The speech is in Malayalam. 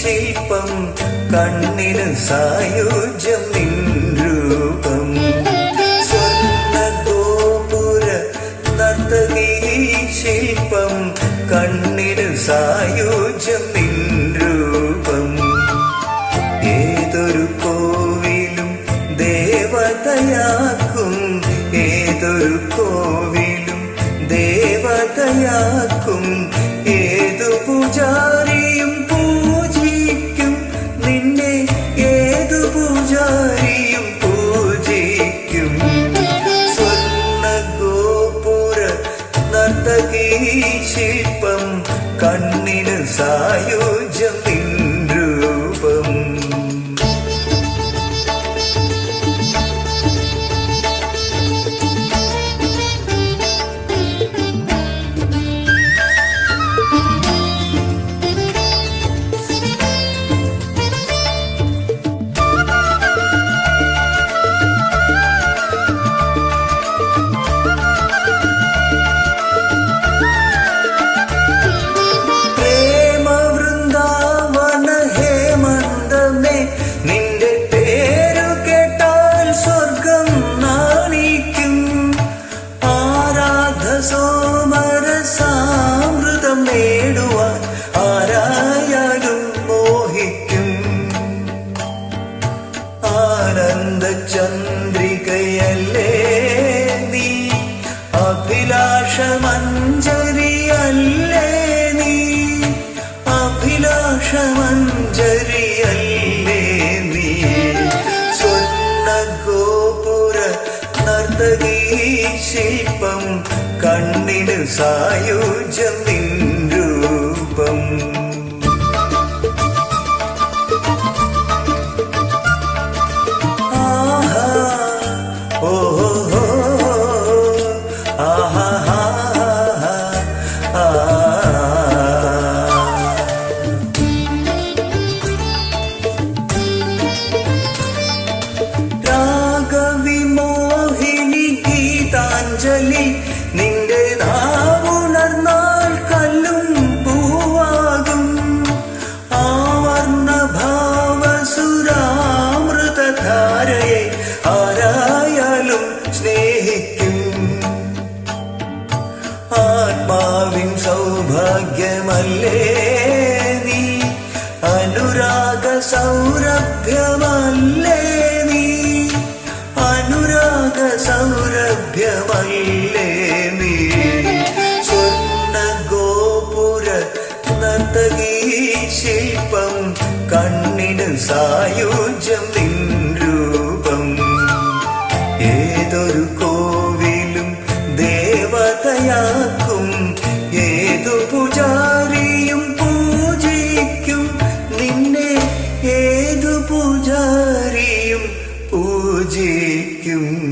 ശില്പം കണ്ണിന് സായുജ്യം നിൻ രൂപം സ്വർണ ഗോപുര നർത്തകീ ശില്പം കണ്ണിന് സായുജ്യം നിൻ രൂപം ഏതൊരു കോവിലും ദേവതയാക്കും ഏതൊരു കോവിലും ദേവതയാക്കും കണ്ണിന് സായുജ്യം ചന്ദ്രികയല്ലേ നീ? അഭിലാഷമഞ്ജരി അല്ലേ നീ? അഭിലാഷമഞ്ജരി അല്ലേ നീ? സ്വർണ ഗോപുര നർത്തകീ ശില്പം കണ്ണിന് സായുജ്യം നിൻ രൂപം. ഗീതാഞ്ജലി നിന്റെ നാവുണർന്നാൽ കല്ലും പൂവാകും. ആവർണ ഭാവസുരാമൃതധാരയെ ആരായാലും സ്നേഹിക്കും. ആത്മാവിൻ സൗഭാഗ്യമല്ലേ നീ? അനുരാഗ സൗരഭ്യമല്ലേ നീ? അനുരാഗ സൗരഭ്യമല്ലേ നീ? സ്വർണ ഗോപുര നർത്തകീ ശില്പം കണ്ണിന് സായുജ്യം നിൻ പൂജാരിയും പൂജിക്കും.